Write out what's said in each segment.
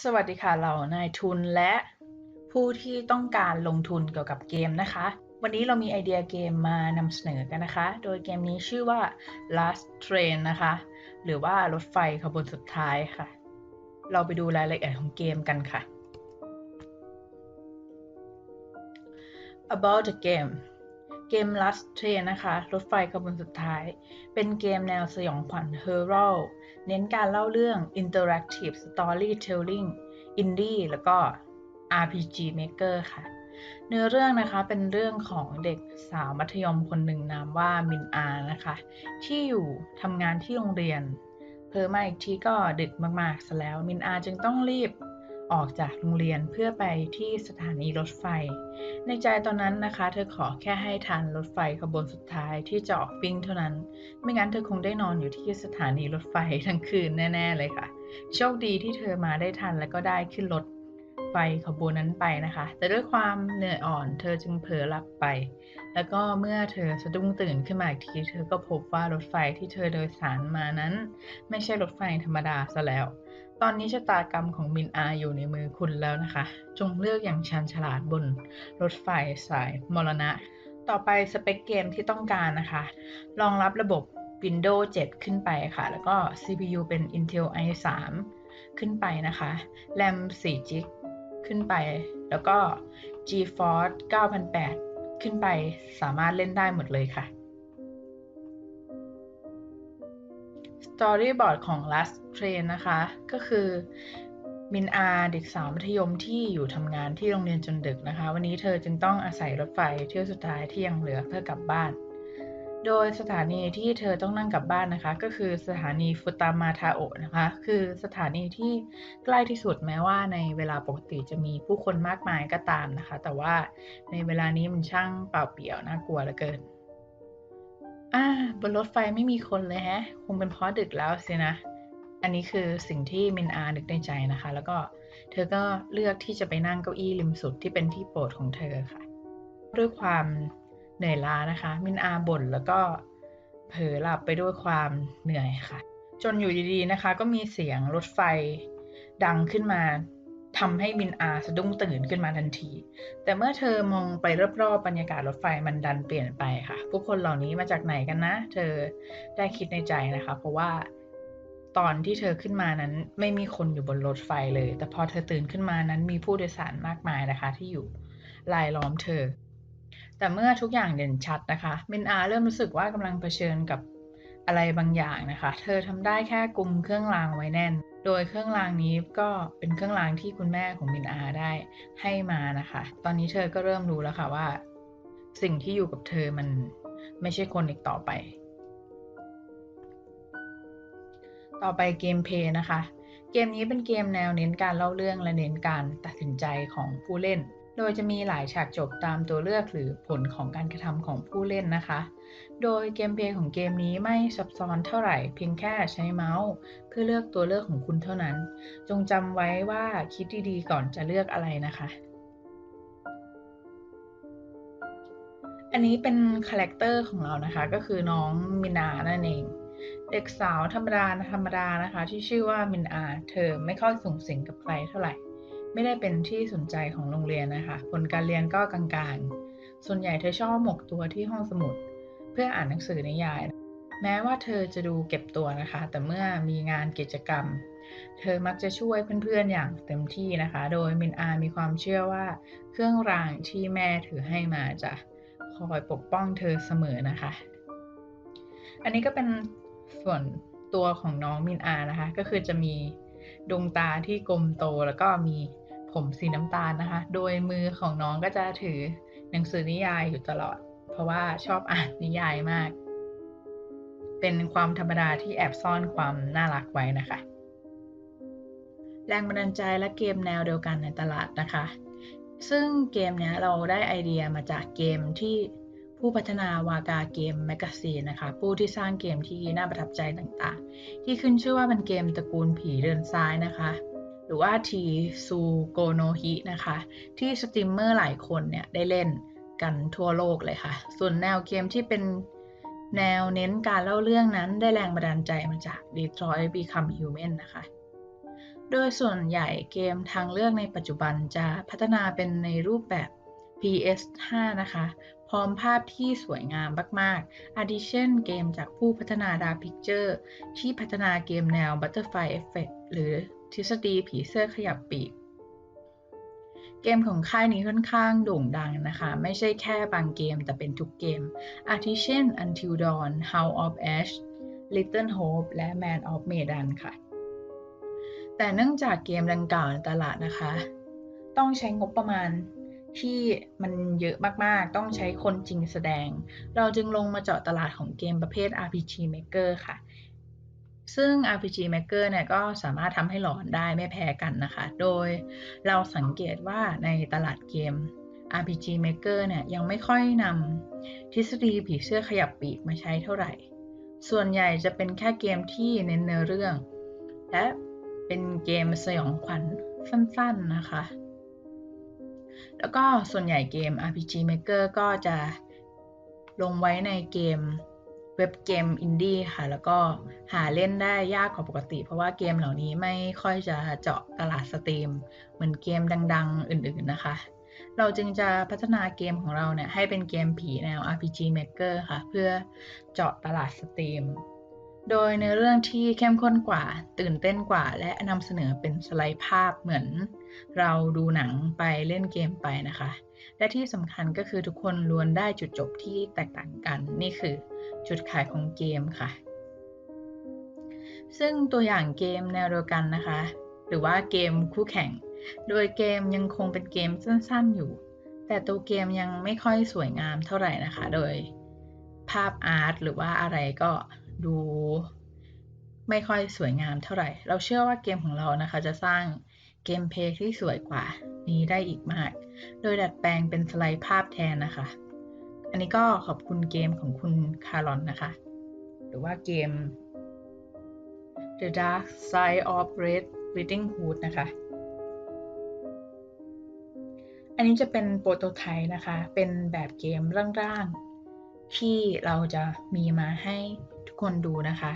สวัสดีค่ะเรานายทุนและผู้ที่ต้องการลงทุนเกี่ยวกับเกมนะคะ วันนี้เรามีไอเดียเกมมานำเสนอกันนะคะ โดยเกมนี้ชื่อว่า Last Train นะคะ หรือว่ารถไฟขบวนสุดท้ายค่ะ เราไปดูรายละเอียดของเกมกันค่ะ About the game เกม Last Train นะคะ รถไฟขบวนสุดท้าย เป็นเกมแนวสยองขวัญ Horror เน้นการเล่าเรื่อง Interactive Storytelling Indie แล้วก็ RPG Maker ค่ะ เนื้อเรื่องนะคะเป็นเรื่องของเด็กสาวมัธยมคนหนึ่งนามว่ามินอานะคะ ที่อยู่ทำงานที่โรงเรียน เพอมาอีกทีก็ดึกมากๆซะแล้ว มินอาจึงต้องรีบ ออกจากโรงเรียนเพื่อไปที่สถานีรถไฟ ในใจตอนนั้นนะคะ เธอขอแค่ให้ทันรถไฟขบวนสุดท้ายที่จะออกวิ่งเท่านั้น ไม่งั้นเธอคงได้นอนอยู่ที่สถานีรถไฟทั้งคืนแน่ ๆ เลยค่ะ โชคดีที่เธอมาได้ทันแล้วก็ได้ขึ้นรถไฟขบวนนั้นไปนะคะ แต่ด้วยความเหนื่อยอ่อนเธอจึงเผลอหลับไป แล้วก็เมื่อเธอสะดุ้งตื่นขึ้นมาอีกที เธอก็พบว่ารถไฟที่เธอโดยสารมานั้น ไม่ใช่รถไฟธรรมดาซะแล้ว ตอนนี้ชะตากรรมของมินอาอยู่ในมือคุณแล้วนะคะ จงเลือกอย่างชันฉลาดบนรถไฟสายมรณะ ต่อไปสเปคเกมที่ต้องการนะคะ รองรับระบบ Windows 7 ขึ้นไปค่ะ แล้วก็ CPU เป็น Intel i3 ขึ้นไปนะคะ RAM 4 g b ขึ้นไป แล้วก็ GeForce 9008 ขึ้นไปสามารถเล่นได้หมดเลยค่ะ Storyboard ของ Last Train นะคะ ก็คือมินอาเด็กสาวมัธยมที่อยู่ทำงานที่โรงเรียนจนดึกนะคะ วันนี้เธอจึงต้องอาศัยรถไฟเที่ยวสุดท้ายที่ยังเหลือเพื่อกลับบ้าน โดยสถานีที่เธอต้องนั่งกลับบ้านนะคะ ก็คือสถานีฟุตามาทาโอะนะคะ คือสถานีที่ใกล้ที่สุดแม้ว่าในเวลาปกติจะมีผู้คนมากมายก็ตามนะคะ แต่ว่าในเวลานี้มันช่างเปล่าเปลี่ยวน่ากลัวเหลือเกิน อ่าบนรถไฟไม่มีคนเลยแฮะ คงเป็นเพราะดึกแล้วสินะ อันนี้คือสิ่งที่มินอานึกในใจนะคะ แล้วก็เธอก็เลือกที่จะไปนั่งเก้าอี้ริมสุดที่เป็นที่โปรดของเธอค่ะ ด้วยความเหนื่อยล้านะคะ มินอาบ่นแล้วก็เผลอหลับไปด้วยความเหนื่อยค่ะ จนอยู่ดีๆนะคะ ก็มีเสียงรถไฟดังขึ้นมา ทำให้มินอาสะดุ้งตื่นขึ้นมาทันที แต่เมื่อเธอมองไปรอบๆบรรยากาศรถไฟมันดันเปลี่ยนไปค่ะ ผู้คนเหล่านี้มาจากไหนกันนะ เธอได้คิดในใจนะคะ เพราะว่าตอนที่เธอขึ้นมานั้นไม่มีคนอยู่บนรถไฟเลย แต่พอเธอตื่นขึ้นมานั้นมีผู้โดยสารมากมายนะคะ ที่อยู่รายล้อมเธอ แต่เมื่อทุกอย่างเด่นชัดนะคะมินอาเริ่มรู้สึกว่ากำลังเผชิญกับอะไรบางอย่างนะคะ เธอทำได้แค่กุมเครื่องรางไว้แน่น โดยเครื่องรางนี้ก็เป็นเครื่องรางที่คุณแม่ของมินอาได้ให้มานะคะ ตอนนี้เธอก็เริ่มรู้แล้วค่ะว่า สิ่งที่อยู่กับเธอมันไม่ใช่คนอีกต่อไป ต่อไปเกมเพย์นะคะ เกมนี้เป็นเกมแนวเน้นการเล่าเรื่องและเน้นการตัดสินใจของผู้เล่น ดยจะมีหลายฉากจบตามตัวเลือกหรือผลของการกระทำของผู้เล่นนะคะ โดยเกมเพลย์ของเกมนี้ไม่ซับซ้อนเท่าไหร่เพียงแค่ใช้เมาส์ เพื่อเลือกตัวเลือกของคุณเท่านั้น จงจำไว้ว่าคิดดีๆก่อนจะเลือกอะไรนะคะอันนี้เป็นคาแรคเตอร์ของเรานะคะ ก็คือน้องมินานั่นเอง เด็กสาวธรรมดาธรรมดานะคะ ที่ชื่อว่ามินอา เธอไม่ค่อยสูงสิงกับใครเท่าไหร่ ไม่ได้เป็นที่สนใจของโรงเรียนนะคะ ผลการเรียนก็กลางๆ ส่วนใหญ่เธอชอบหมกตัวที่ห้องสมุด เพื่ออ่านหนังสือนิยาย แม้ว่าเธอจะดูเก็บตัวนะคะ แต่เมื่อมีงานกิจกรรม เธอมักจะช่วยเพื่อนๆอย่างเต็มที่นะคะ โดยมินอามีความเชื่อว่าเครื่องรางที่แม่ถือให้มาจะคอยปกป้องเธอเสมอนะคะ อันนี้ก็เป็นส่วนตัวของน้องมินอานะคะ ก็คือจะมีดวงตาที่กลมโตแล้วก็มี ผมสีน้ำตาลนะคะ โดยมือของน้องก็จะถือหนังสือนิยายอยู่ตลอด เพราะว่าชอบอ่านนิยายมาก เป็นความธรรมดาที่แอบซ่อนความน่ารักไว้นะคะ แรงบันดาลใจและเกมแนวเดียวกันในตลาดนะคะ ซึ่งเกมนี้เราได้ไอเดียมาจากเกมที่ผู้พัฒนาวากาเกมแมกกาซีนนะคะ ผู้ที่สร้างเกมที่น่าประทับใจต่างๆ ที่ขึ้นชื่อว่าเป็นเกมตระกูลผีเดินซ้ายนะคะ หรือว่าทีซูโกโนฮินะคะ ที่สตรีมเมอร์หลายคนเนี่ยได้เล่นกันทั่วโลกเลยค่ะ ส่วนแนวเกมที่เป็นแนวเน้นการเล่าเรื่องนั้นได้แรงบันดาลใจมาจาก Detroit Become Human นะคะ โดยส่วนใหญ่เกมทางเลือกในปัจจุบันจะพัฒนาเป็นในรูปแบบ PS5 นะคะ พร้อมภาพที่สวยงามมากๆอาทิเช่นเกมจากผู้พัฒนา Dark Picture ที่พัฒนาเกมแนว Butterfly Effect หรือ ทฤษฎีผีเสื้อขยับปีก เกมของค่ายนี้ค่อนข้างโด่งดังนะคะ ไม่ใช่แค่บางเกมแต่เป็นทุกเกม อาทิเช่น Until Dawn House of Ash Little Hope และ Man of Medan ค่ะ แต่เนื่องจากเกมดังกล่าวในตลาดนะคะ ต้องใช้งบประมาณที่มันเยอะมาก ๆ ต้องใช้คนจริงแสดง เราจึงลงมาเจาะตลาดของเกมประเภท RPG Maker ค่ะ ซึ่ง RPG Maker เนี่ยก็สามารถทำให้หลอนได้ไม่แพ้กันนะคะ โดยเราสังเกตว่าในตลาดเกม RPG Maker เนี่ยยังไม่ค่อยนำทฤษฎีผีเสื้อขยับปีกมาใช้เท่าไหร่ ส่วนใหญ่จะเป็นแค่เกมที่เน้นเนื้อเรื่อง และเป็นเกมสยองขวัญสั้นๆนะคะ แล้วก็ส่วนใหญ่เกม RPG Maker ก็จะลงไว้ในเกม ว็บเกมอินดี้ค่ะ แล้วก็หาเล่นได้ยากกว่าปกติ เพราะว่าเกมเหล่านี้ไม่ค่อยจะเจาะตลาดสตรีม เหมือนเกมดัง ๆ อื่น ๆนะคะ เราจึงจะพัฒนาเกมของเราเนี่ย ให้เป็นเกมผีแนว RPG Maker ค่ะ เพื่อเจาะตลาดสตรีม โดยในเรื่องที่เข้มข้นกว่าตื่นเต้นกว่า และนำเสนอเป็นสไลด์ภาพเหมือน เราดูหนังไปเล่นเกมไปนะคะ และที่สำคัญก็คือทุกคนล้วนได้จุดจบที่แตกต่างกัน นี่คือจุดขายของเกมค่ะ ซึ่งตัวอย่างเกมแนวเดียวกันนะคะ หรือว่าเกมคู่แข่ง โดยเกมยังคงเป็นเกมสั้นๆอยู่ แต่ตัวเกมยังไม่ค่อยสวยงามเท่าไหร่นะคะ โดยภาพอาร์ตหรือว่าอะไรก็ดูไม่ค่อยสวยงามเท่าไหร่ เราเชื่อว่าเกมของเรานะคะจะสร้าง เกมเพลย์ที่สวยกว่า นี้ได้อีกมาก โดยดัดแปลงเป็นสไลด์ภาพแทนนะคะ อันนี้ก็ขอบคุณเกมของคุณคารอนนะคะ หรือว่าเกม The Dark Side of Red Riding Hood นะคะ อันนี้จะเป็นโปรโตไทป์นะคะ เป็นแบบเกมร่างๆ ที่เราจะมีมาให้ทุกคนดูนะคะ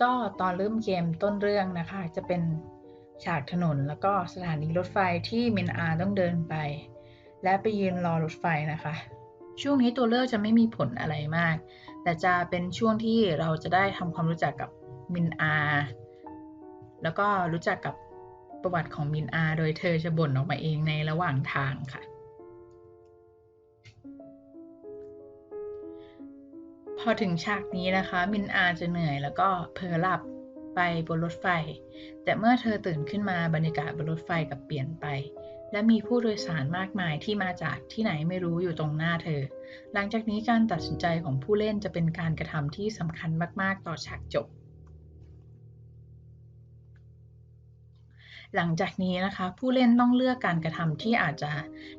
ก็ตอนเริ่มเกมต้นเรื่องนะคะ จะเป็น ฉากถนนแล้วก็สถานีรถไฟที่มินอาต้องเดินไป และไปยืนรอรถไฟนะคะ ช่วงนี้ตัวเลือกจะไม่มีผลอะไรมาก แต่จะเป็นช่วงที่เราจะได้ทำความรู้จักกับมินอา แล้วก็รู้จักกับประวัติของมินอา โดยเธอจะบ่นออกมาเองในระหว่างทางค่ะ พอถึงฉากนี้นะคะ มินอาจะเหนื่อยแล้วก็เผลอหลับ ไปบนรถไฟ แต่เมื่อเธอตื่นขึ้นมาบรรยากาศบนรถไฟกับเปลี่ยนไป และมีผู้โดยสารมากมายที่มาจากที่ไหนไม่รู้อยู่ตรงหน้าเธอ หลังจากนี้การตัดสินใจของผู้เล่นจะเป็นการกระทำที่สำคัญมาก ๆ ต่อฉากจบ หลังจากนี้นะคะ ผู้เล่นต้องเลือกการกระทำที่อาจจะ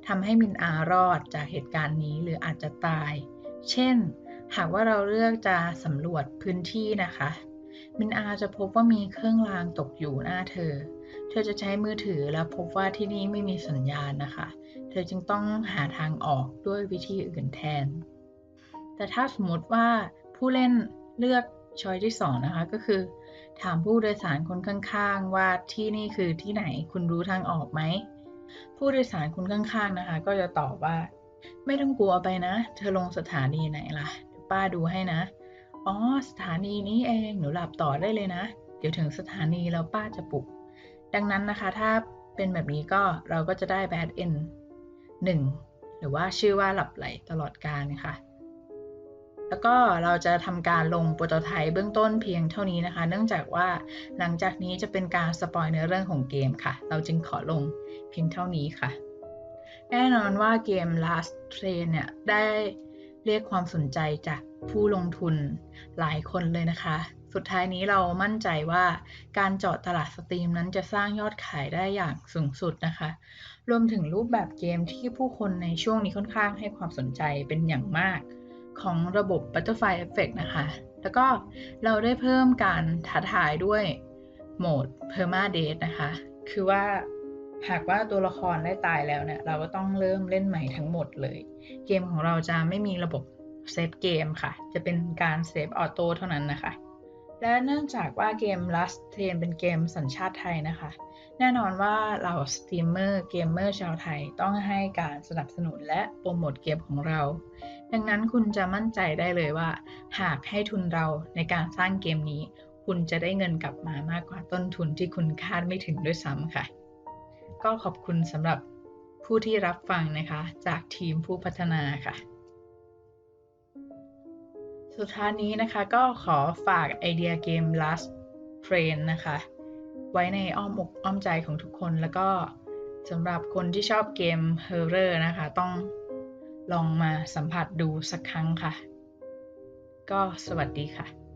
ทำให้มินอารอดจากเหตุการณ์นี้หรืออาจจะตาย เช่น หากว่าเราเลือกจะสำรวจพื้นที่นะคะ มินอาจะพบว่ามีเครื่องรางตกอยู่หน้าเธอ เธอจะใช้มือถือแล้วพบว่าที่นี่ไม่มีสัญญาณนะคะ เธอจึงต้องหาทางออกด้วยวิธีอื่นแทน แต่ถ้าสมมติว่าผู้เล่นเลือกช้อยที่สองนะคะก็คือ ถามผู้โดยสารคนข้างๆ ว่าที่นี่คือที่ไหนคุณรู้ทางออกไหม ผู้โดยสารคนข้างๆนะคะ ก็จะตอบว่า ไม่ต้องกลัวไปนะ เธอลงสถานีไหนล่ะป้าดูให้นะ อ๋อ สถานีนี้เอง หนูหลับต่อได้เลยนะ เดี๋ยวถึงสถานีแล้วป้าจะปลุก ดังนั้นนะคะถ้าเป็นแบบนี้ก็เราก็จะได้ bad end 1 หรือว่าชื่อว่าหลับไหลตลอดการค่ะ แล้วก็เราจะทำการลงโปรโตไทป์เบื้องต้นเพียงเท่านี้นะคะ เนื่องจากว่าหลังจากนี้จะเป็นการสปอยเนื้อเรื่องของเกมค่ะ เราจึงขอลงเพียงเท่านี้ค่ะ แน่นอนว่าเกม Last Train เนี่ยได้ เรียกความสนใจจากผู้ลงทุนหลายคนเลยนะคะ สุดท้ายนี้เรามั่นใจว่าการเจาะตลาดสตรีมนั้นจะสร้างยอดขายได้อย่างสูงสุดนะคะ รวมถึงรูปแบบเกมที่ผู้คนในช่วงนี้ค่อนข้างให้ความสนใจเป็นอย่างมาก ของระบบ Butterfly Effect นะคะ แล้วก็เราได้เพิ่มการท้าทายด้วยโหมด Permadeath นะคะ คือว่า หากว่าตัวละครได้ตายแล้วเนี่ย เราก็ต้องเริ่มเล่นใหม่ทั้งหมดเลย เกมของเราจะไม่มีระบบเซฟเกมค่ะ จะเป็นการเซฟออโต้เท่านั้นนะคะ และเนื่องจากว่าเกม Last Train เป็นเกมสัญชาติไทยนะคะ แน่นอนว่าเราสตรีมเมอร์เกมเมอร์ชาวไทยต้องให้การสนับสนุนและโปรโมทเกมของเรา ดังนั้นคุณจะมั่นใจได้เลยว่า หากให้ทุนเราในการสร้างเกมนี้ คุณจะได้เงินกลับมามากกว่าต้นทุนที่คุณคาดไม่ถึงด้วยซ้ำค่ะ ก็ขอบคุณสำหรับผู้ที่รับฟังนะคะ จากทีมผู้พัฒนาค่ะ สุดท้ายนี้นะคะก็ขอฝากไอเดียเกม Last Train นะคะ ไว้ในอ้อมอกอ้อมใจของทุกคนแล้วก็สำหรับคนที่ชอบเกม Horror นะคะ ต้องลองมาสัมผัสดูสักครั้งค่ะ ก็สวัสดีค่ะ